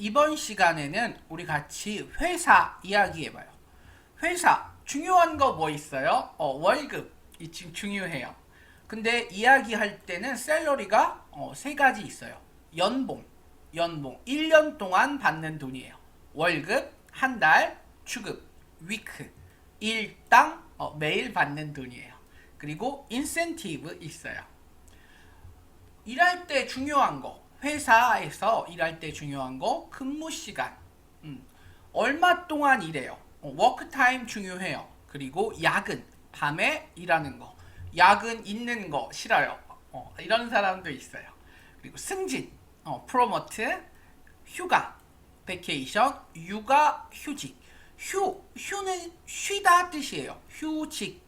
이번 시간에는 우리 같이 회사 이야기해봐요. 회사 중요한 거 뭐 있어요? 어, 월급 이 지금 중요해요. 근데 이야기할 때는 셀러리가 어, 세 가지 있어요. 연봉, 연봉 1년 동안 받는 돈이에요. 월급 한 달, 주급, 위크 일당 어, 매일 받는 돈이에요. 그리고 인센티브 있어요. 일할 때 중요한 거 회사에서 일할 때 중요한 거 근무 시간. 음, 얼마 동안 일해요? 어, 워크 타임 중요해요. 그리고 야근 밤에 일하는 거. 야근 있는 거 싫어요. 어, 이런 사람도 있어요. 그리고 승진 어, 프로모트 휴가 베케이션 육아 휴직. 휴 휴는 쉬다 뜻이에요. 휴직.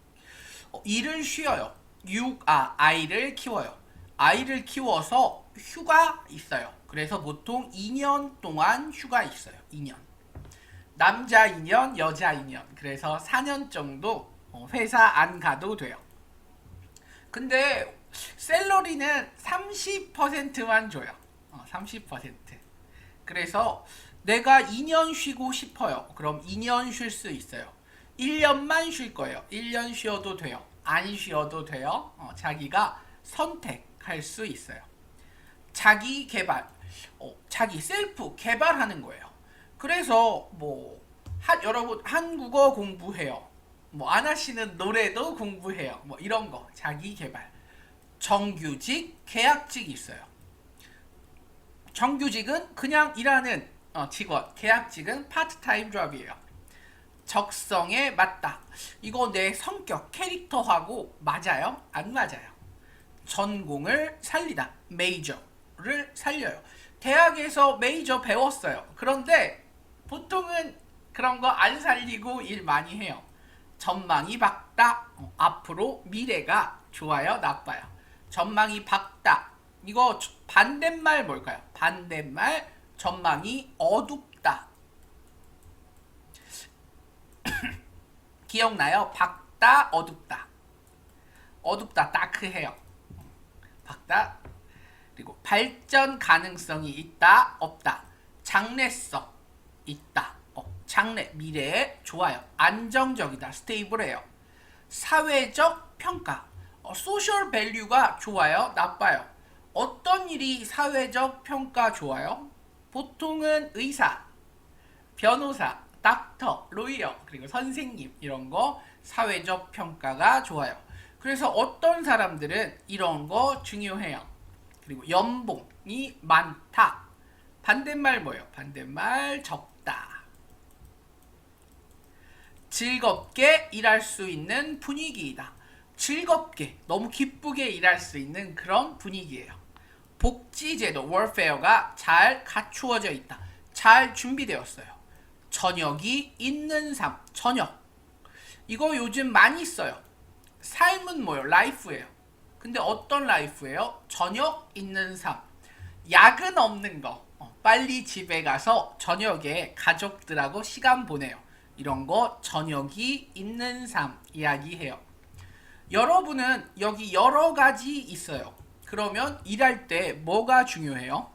어, 일을 쉬어요. 육아 아이를 키워요. 아이를 키워서 휴가 있어요. 그래서 보통 2년 동안 휴가 있어요. 2년. 남자 2년, 여자 2년. 그래서 4년 정도 어, 회사 안 가도 돼요. 근데 셀러리는 30%만 줘요. 어, 30%. 그래서 내가 2년 쉬고 싶어요. 그럼 2년 쉴 수 있어요. 1년만 쉴 거예요. 1년 쉬어도 돼요. 안 쉬어도 돼요. 어, 자기가 선택할 수 있어요. 자기 개발, 어, 자기 셀프 개발하는 거예요. 그래서 뭐 한, 여러분 한국어 공부해요. 뭐안 하시는 노래도 공부해요. 뭐 이런 거 자기 개발. 정규직, 계약직 있어요. 정규직은 그냥 일하는 어, 직원, 계약직은 파트타임 잡이에요. 적성에 맞다. 이거 내 성격, 캐릭터하고 맞아요? 안 맞아요. 전공을 살리다. 메이저 를 살려요. 대학에서 메이저 배웠어요. 그런데 보통은 그런 거 안 살리고 일 많이 해요. 전망이 밝다. 어, 앞으로 미래가 좋아요, 나빠요. 전망이 밝다. 이거 반대말 뭘까요? 반대말 전망이 어둡다. 기억나요? 밝다, 어둡다. 어둡다, 다크해요. 밝다. 그리고 발전 가능성이 있다, 없다. 장래성 있다. 어, 장래, 미래에 좋아요. 안정적이다, 스테이블해요. 사회적 평가. 어, 소셜 밸류가 좋아요, 나빠요. 어떤 일이 사회적 평가 좋아요? 보통은 의사, 변호사, 닥터, 로이어, 그리고 선생님 이런 거 사회적 평가가 좋아요. 그래서 어떤 사람들은 이런 거 중요해요. 그리고 연봉이 많다. 반대말 뭐예요? 반대말 적다. 즐겁게 일할 수 있는 분위기이다. 즐겁게, 너무 기쁘게 일할 수 있는 그런 분위기예요. 복지제도, 월페어가 잘 갖추어져 있다. 잘 준비되었어요. 저녁이 있는 삶, 저녁. 이거 요즘 많이 써요. 삶은 뭐예요? 라이프예요. 근데 어떤 라이프예요? 저녁 있는 삶. 야근 없는 거. 어, 빨리 집에 가서 저녁에 가족들하고 시간 보내요. 이런 거 저녁이 있는 삶 이야기해요. 여러분은 여기 여러 가지 있어요. 그러면 일할 때 뭐가 중요해요?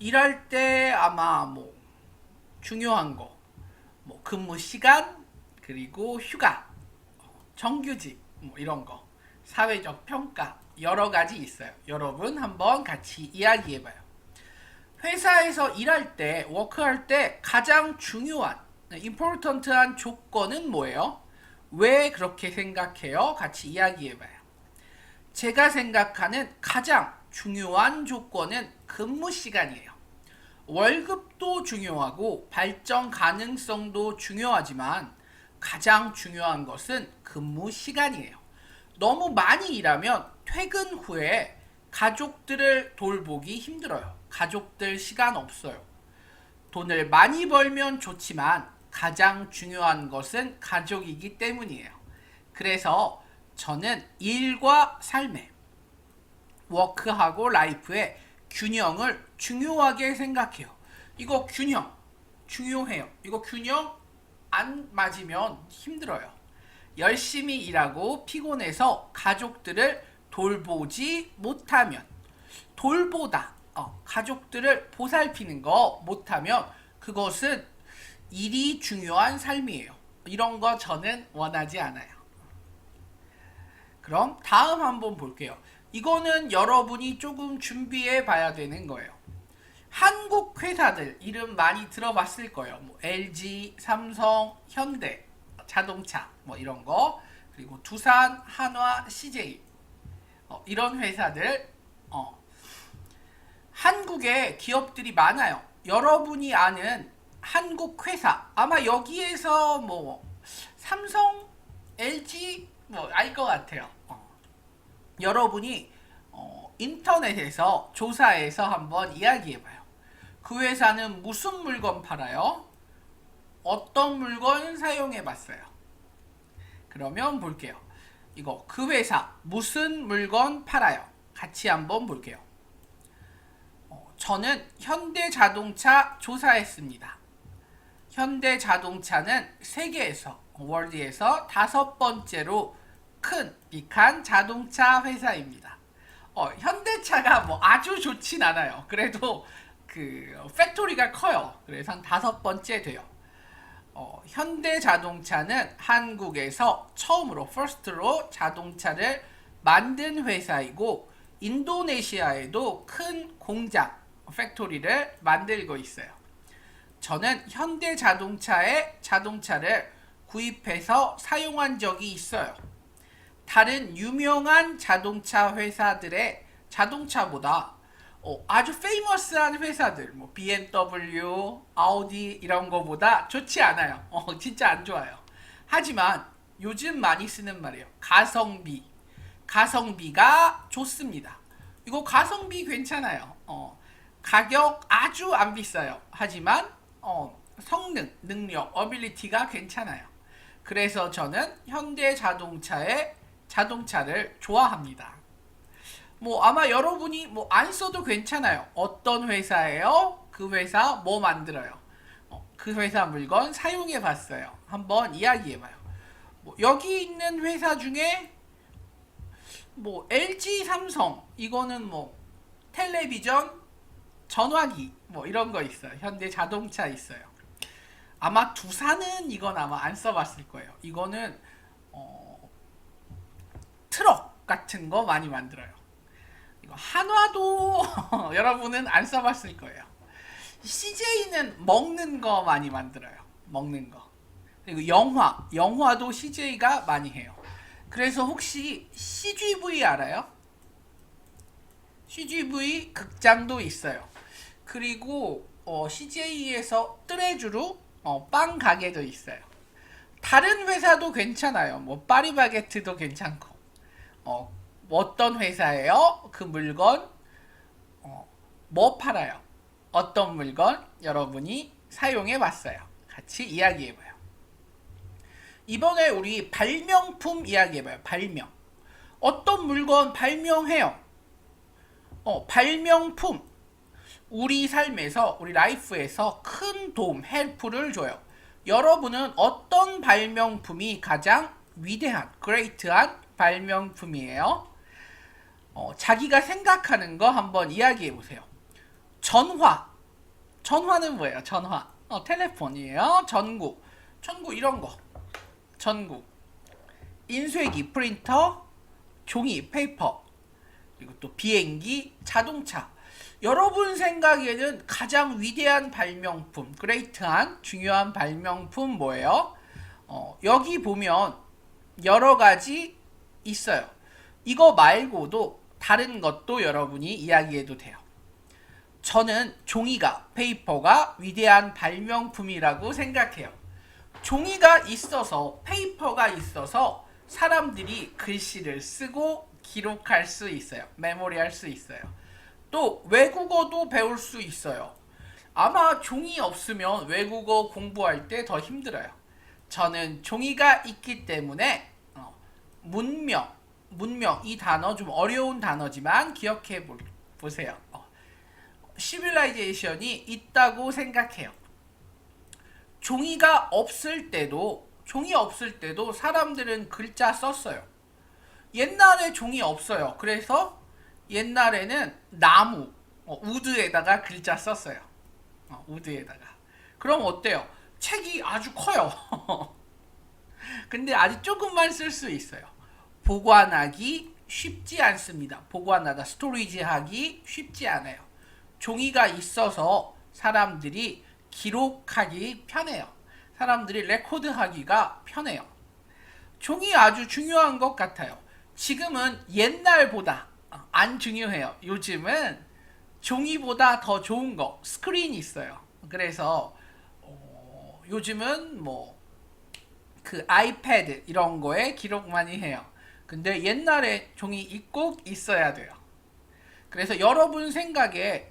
일할 때 아마 뭐 중요한 거, 뭐 근무 시간 그리고 휴가, 어, 정규직 뭐 이런 거, 사회적 평가 여러 가지 있어요. 여러분 한번 같이 이야기해봐요. 회사에서 일할 때, 워크할 때 가장 중요한, 임포턴트한 조건은 뭐예요? 왜 그렇게 생각해요? 같이 이야기해봐요. 제가 생각하는 가장 중요한 조건은 근무 시간이에요. 월급도 중요하고 발전 가능성도 중요하지만 가장 중요한 것은 근무 시간이에요. 너무 많이 일하면 퇴근 후에 가족들을 돌보기 힘들어요. 가족들 시간 없어요. 돈을 많이 벌면 좋지만 가장 중요한 것은 가족이기 때문이에요. 그래서 저는 일과 삶의 워크하고 라이프의 균형을 중요하게 생각해요. 이거 균형 중요해요. 이거 균형 안 맞으면 힘들어요. 열심히 일하고 피곤해서 가족들을 돌보지 못하면 돌보다 어, 가족들을 보살피는 거 못하면 그것은 일이 중요한 삶이에요. 이런 거 저는 원하지 않아요. 그럼 다음 한번 볼게요. 이거는 여러분이 조금 준비해 봐야 되는 거예요. 한국 회사들 이름 많이 들어봤을 거예요. 뭐 LG, 삼성, 현대, 자동차 뭐 이런 거 그리고 두산, 한화, CJ 어, 이런 회사들 어, 한국에 기업들이 많아요. 여러분이 아는 한국 회사 아마 여기에서 뭐 삼성, LG 뭐 알 것 같아요. 어. 여러분이 어, 인터넷에서 조사해서 한번 이야기해봐요. 그 회사는 무슨 물건 팔아요? 어떤 물건 사용해 봤어요? 그러면 볼게요. 이거 그 회사 무슨 물건 팔아요? 같이 한번 볼게요. 어, 저는 현대자동차 조사했습니다. 현대자동차는 세계에서 월드에서 다섯 번째로 큰 비칸 자동차 회사입니다. 어, 현대차가 뭐 아주 좋진 않아요. 그래도 그 팩토리가 커요. 그래서 한 다섯 번째 돼요. 어, 현대자동차는 한국에서 처음으로 퍼스트로 자동차를 만든 회사이고 인도네시아에도 큰 공장 팩토리를 만들고 있어요. 저는 현대자동차의 자동차를 구입해서 사용한 적이 있어요. 다른 유명한 자동차 회사들의 자동차보다 어, 아주 페이머스한 회사들, 뭐 BMW, 아우디 이런 거보다 좋지 않아요. 어, 진짜 안 좋아요. 하지만 요즘 많이 쓰는 말이에요. 가성비. 가성비가 좋습니다. 이거 가성비 괜찮아요. 어, 가격 아주 안 비싸요. 하지만 어, 성능, 능력, 어빌리티가 괜찮아요. 그래서 저는 현대 자동차의 자동차를 좋아합니다. 뭐 아마 여러분이 뭐 안 써도 괜찮아요. 어떤 회사예요? 그 회사 뭐 만들어요? 어, 그 회사 물건 사용해 봤어요. 한번 이야기해 봐요. 뭐 여기 있는 회사 중에 뭐 LG, 삼성 이거는 뭐 텔레비전, 전화기 뭐 이런 거 있어요. 현대 자동차 있어요. 아마 두산은 이건 아마 안 써봤을 거예요. 이거는 어, 트럭 같은 거 많이 만들어요. 한화도 여러분은 안 써봤을 거예요. CJ는 먹는 거 많이 만들어요. 먹는 거. 그리고 영화, 영화도 CJ가 많이 해요. 그래서 혹시 CGV 알아요? CGV 극장도 있어요. 그리고 어, CJ에서 뜨레주로 어, 빵 가게도 있어요. 다른 회사도 괜찮아요. 뭐 파리바게트도 괜찮고. 어, 어떤 회사예요? 그 물건 어, 뭐 팔아요? 어떤 물건 여러분이 사용해 봤어요? 같이 이야기해 봐요. 이번에 우리 발명품 이야기해 봐요. 발명. 어떤 물건 발명해요? 어, 발명품. 우리 삶에서, 우리 라이프에서 큰 도움, 헬프를 줘요. 여러분은 어떤 발명품이 가장 위대한, 그레이트한 발명품이에요? 어, 자기가 생각하는 거 한번 이야기해 보세요. 전화. 전화는 뭐예요? 전화. 어, 텔레폰이에요. 전구. 전구 이런 거. 전구. 인쇄기, 프린터, 종이, 페이퍼. 그리고 또 비행기, 자동차. 여러분 생각에는 가장 위대한 발명품, 그레이트한 중요한 발명품 뭐예요? 어, 여기 보면 여러 가지 있어요. 이거 말고도 다른 것도 여러분이 이야기해도 돼요. 저는 종이가, 페이퍼가 위대한 발명품이라고 생각해요. 종이가 있어서, 페이퍼가 있어서 사람들이 글씨를 쓰고 기록할 수 있어요. 메모리할 수 있어요. 또 외국어도 배울 수 있어요. 아마 종이 없으면 외국어 공부할 때 더 힘들어요. 저는 종이가 있기 때문에 어, 문명, 문명 이 단어 좀 어려운 단어지만 기억해 보, 보세요. 어, 시빌라이제이션이 있다고 생각해요. 종이가 없을 때도 종이 없을 때도 사람들은 글자 썼어요. 옛날에 종이 없어요. 그래서 옛날에는 나무, 어, 우드에다가 글자 썼어요. 어, 우드에다가. 그럼 어때요? 책이 아주 커요. 근데 아주 조금만 쓸 수 있어요. 보관하기 쉽지 않습니다. 보관하다, 스토리지 하기 쉽지 않아요. 종이가 있어서 사람들이 기록하기 편해요. 사람들이 레코드하기가 편해요. 종이 아주 중요한 것 같아요. 지금은 옛날보다 안 중요해요. 요즘은 종이보다 더 좋은 거 스크린이 있어요. 그래서 어, 요즘은 뭐 그 아이패드 이런 거에 기록 많이 해요. 근데 옛날에 종이 꼭 있어야 돼요. 그래서 여러분 생각에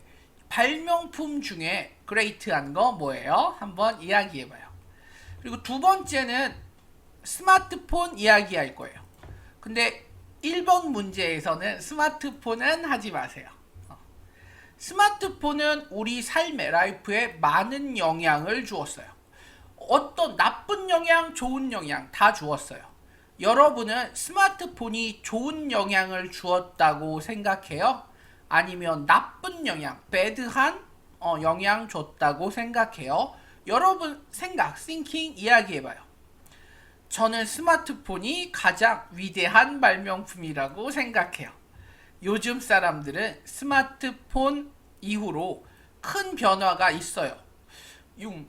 발명품 중에 그레이트한 거 뭐예요? 한번 이야기해봐요. 그리고 두 번째는 스마트폰 이야기할 거예요. 근데 1번 문제에서는 스마트폰은 하지 마세요. 어. 스마트폰은 우리 삶의 라이프에 많은 영향을 주었어요. 어떤 나쁜 영향, 좋은 영향 다 주었어요. 여러분은 스마트폰이 좋은 영향을 주었다고 생각해요? 아니면 나쁜 영향, 배드한 어, 영향 줬다고 생각해요? 여러분 생각, thinking 이야기해봐요. 저는 스마트폰이 가장 위대한 발명품이라고 생각해요. 요즘 사람들은 스마트폰 이후로 큰 변화가 있어요. 용,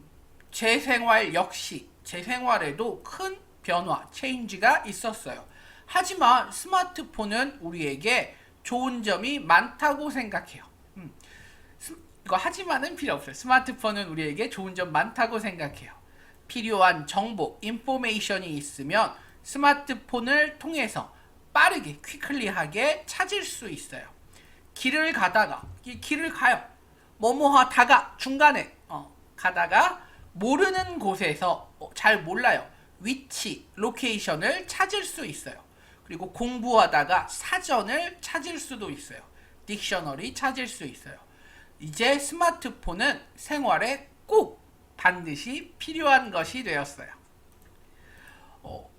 제 생활 역시 제 생활에도 큰 변화, 체인지가 있었어요. 하지만 스마트폰은 우리에게 좋은 점이 많다고 생각해요. 음, 스- 이거 하지만은 필요 없어요. 스마트폰은 우리에게 좋은 점 많다고 생각해요. 필요한 정보, 인포메이션이 있으면 스마트폰을 통해서 빠르게, 퀴클리하게 찾을 수 있어요. 길을 가다가, 이 길을 가요. 뭐뭐 하다가 중간에 어, 가다가 모르는 곳에서 어, 잘 몰라요. 위치, 로케이션을 찾을 수 있어요. 그리고 공부하다가 사전을 찾을 수도 있어요. 딕셔너리 찾을 수 있어요. 이제 스마트폰은 생활에 꼭 반드시 필요한 것이 되었어요. 어,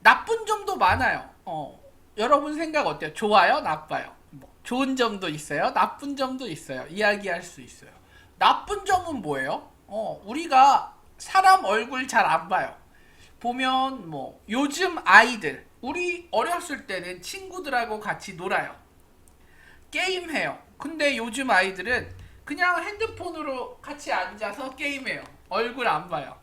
나쁜 점도 많아요. 어, 여러분 생각 어때요? 좋아요? 나빠요? 뭐, 좋은 점도 있어요. 나쁜 점도 있어요. 이야기할 수 있어요. 나쁜 점은 뭐예요? 어, 우리가 사람 얼굴 잘 안 봐요. 보면 뭐 요즘 아이들 우리 어렸을 때는 친구들하고 같이 놀아요. 게임해요. 근데 요즘 아이들은 그냥 핸드폰으로 같이 앉아서 게임해요. 얼굴 안 봐요.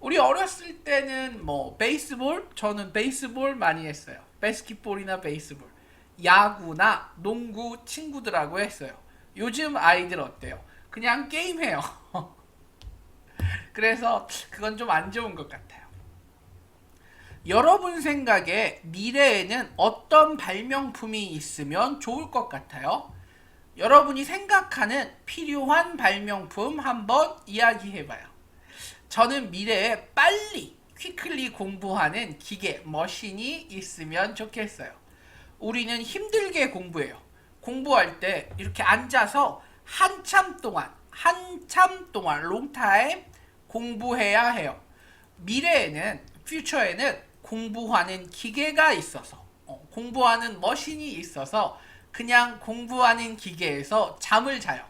우리 어렸을 때는 뭐 베이스볼 저는 베이스볼 많이 했어요. 바스켓볼이나 베이스볼. 야구나 농구 친구들하고 했어요. 요즘 아이들 어때요? 그냥 게임해요. 그래서 그건 좀 안 좋은 것 같아요. 여러분 생각에 미래에는 어떤 발명품이 있으면 좋을 것 같아요? 여러분이 생각하는 필요한 발명품 한번 이야기해봐요. 저는 미래에 빨리 퀴클리 공부하는 기계, 머신이 있으면 좋겠어요. 우리는 힘들게 공부해요. 공부할 때 이렇게 앉아서 한참 동안, 한참 동안, 롱타임 공부해야 해요. 미래에는, 퓨처에는 공부하는 기계가 있어서, 어, 공부하는 머신이 있어서 그냥 공부하는 기계에서 잠을 자요.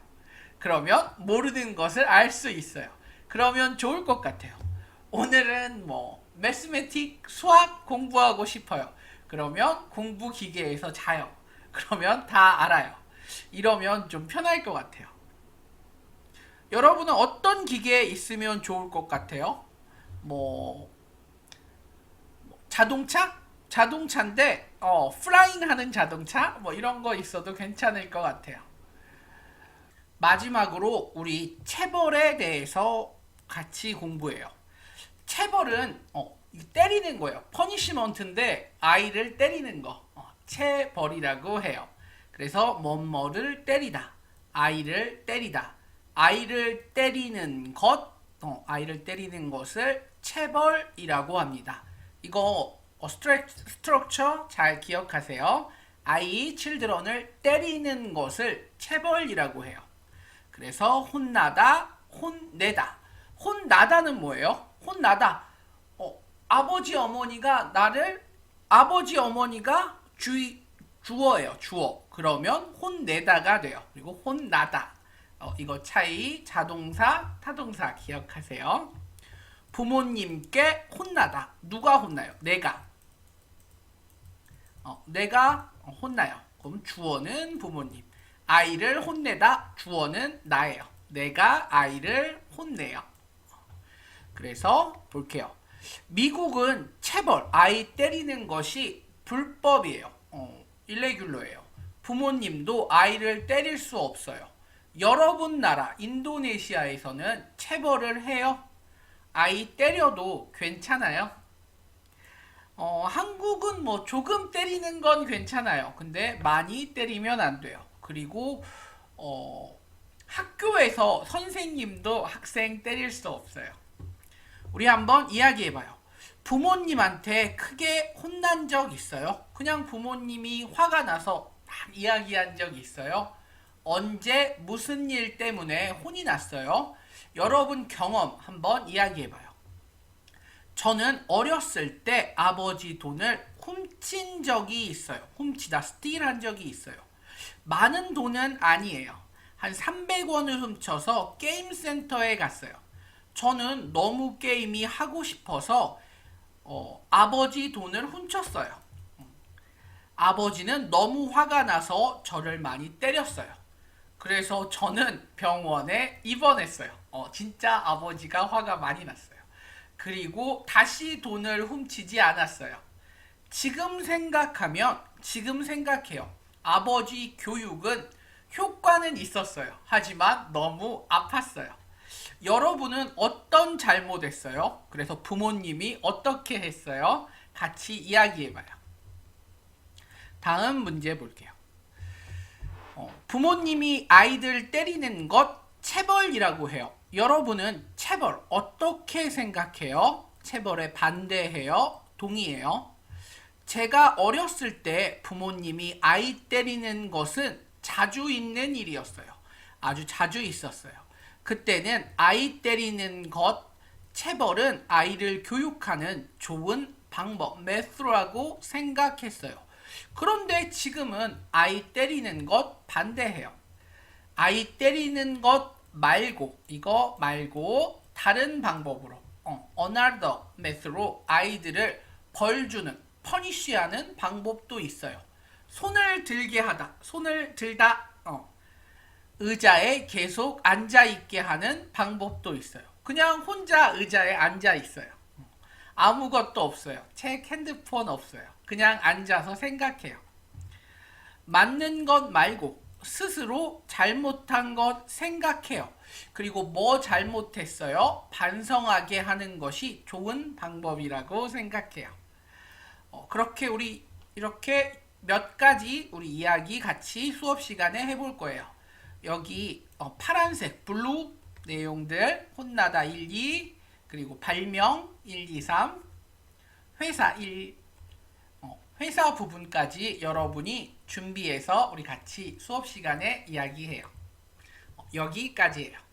그러면 모르는 것을 알 수 있어요. 그러면 좋을 것 같아요. 오늘은 뭐 매스매틱 수학 공부하고 싶어요. 그러면 공부 기계에서 자요. 그러면 다 알아요. 이러면 좀 편할 것 같아요. 여러분은 어떤 기계에 있으면 좋을 것 같아요? 뭐, 뭐 자동차? 자동차인데 어, 플라잉 하는 자동차 뭐 이런 거 있어도 괜찮을 것 같아요. 마지막으로 우리 체벌에 대해서 같이 공부해요. 체벌은 어, 이 때리는 거예요. 퍼니시먼트인데 아이를 때리는 거 어, 체벌이라고 해요. 그래서 뭐뭐를 때리다, 아이를 때리다, 아이를 때리는 것, 어, 아이를 때리는 것을 체벌이라고 합니다. 이거 어, 스트럭, 스트럭처 잘 기억하세요. 아이, 칠드런을 때리는 것을 체벌이라고 해요. 그래서 혼나다, 혼내다. 혼나다는 뭐예요? 혼나다. 어, 아버지 어머니가 나를 아버지 어머니가 주의 주어예요. 주어. 그러면 혼내다가 돼요. 그리고 혼나다. 어, 이거 차이 자동사, 타동사 기억하세요. 부모님께 혼나다. 누가 혼나요? 내가. 어, 내가 혼나요. 그럼 주어는 부모님. 아이를 혼내다. 주어는 나예요. 내가 아이를 혼내요. 그래서 볼게요. 미국은 체벌, 아이 때리는 것이 불법이에요. 어, 일레귤러예요. 부모님도 아이를 때릴 수 없어요. 여러분 나라 인도네시아에서는 체벌을 해요. 아이 때려도 괜찮아요. 어, 한국은 뭐 조금 때리는 건 괜찮아요. 근데 많이 때리면 안 돼요. 그리고 어, 학교에서 선생님도 학생 때릴 수 없어요. 우리 한번 이야기해봐요. 부모님한테 크게 혼난 적 있어요? 그냥 부모님이 화가 나서 막 이야기한 적 있어요? 언제 무슨 일 때문에 혼이 났어요? 여러분 경험 한번 이야기해봐요. 저는 어렸을 때 아버지 돈을 훔친 적이 있어요. 훔치다, 스틸한 적이 있어요. 많은 돈은 아니에요. 한 300원을 훔쳐서 게임 센터에 갔어요. 저는 너무 게임이 하고 싶어서 어, 아버지 돈을 훔쳤어요. 아버지는 너무 화가 나서 저를 많이 때렸어요. 그래서 저는 병원에 입원했어요. 어, 진짜 아버지가 화가 많이 났어요. 그리고 다시 돈을 훔치지 않았어요. 지금 생각하면, 지금 생각해요. 아버지 교육은 효과는 있었어요. 하지만 너무 아팠어요. 여러분은 어떤 잘못했어요? 그래서 부모님이 어떻게 했어요? 같이 이야기해봐요. 다음 문제 볼게요. 어, 부모님이 아이들 때리는 것 체벌이라고 해요. 여러분은 체벌 어떻게 생각해요? 체벌에 반대해요? 동의해요? 제가 어렸을 때 부모님이 아이 때리는 것은 자주 있는 일이었어요. 아주 자주 있었어요. 그때는 아이 때리는 것, 체벌은 아이를 교육하는 좋은 방법, 메스라고 생각했어요. 그런데 지금은 아이 때리는 것 반대해요. 아이 때리는 것 말고, 이거 말고 다른 방법으로, 어, another method로 아이들을 벌 주는, 퍼니쉬하는 방법도 있어요. 손을 들게 하다, 손을 들다, 어, 의자에 계속 앉아 있게 하는 방법도 있어요. 그냥 혼자 의자에 앉아 있어요. 아무것도 없어요. 책, 핸드폰 없어요. 그냥 앉아서 생각해요. 맞는 것 말고 스스로 잘못한 것 생각해요. 그리고 뭐 잘못했어요? 반성하게 하는 것이 좋은 방법이라고 생각해요. 어, 그렇게 우리 이렇게 몇 가지 우리 이야기 같이 수업 시간에 해볼 거예요. 여기 어, 파란색 블루 내용들 혼나다 1, 2 그리고 발명 1, 2, 3 회사 1 어, 회사 부분까지 여러분이 준비해서 우리 같이 수업 시간에 이야기해요. 어, 여기까지예요.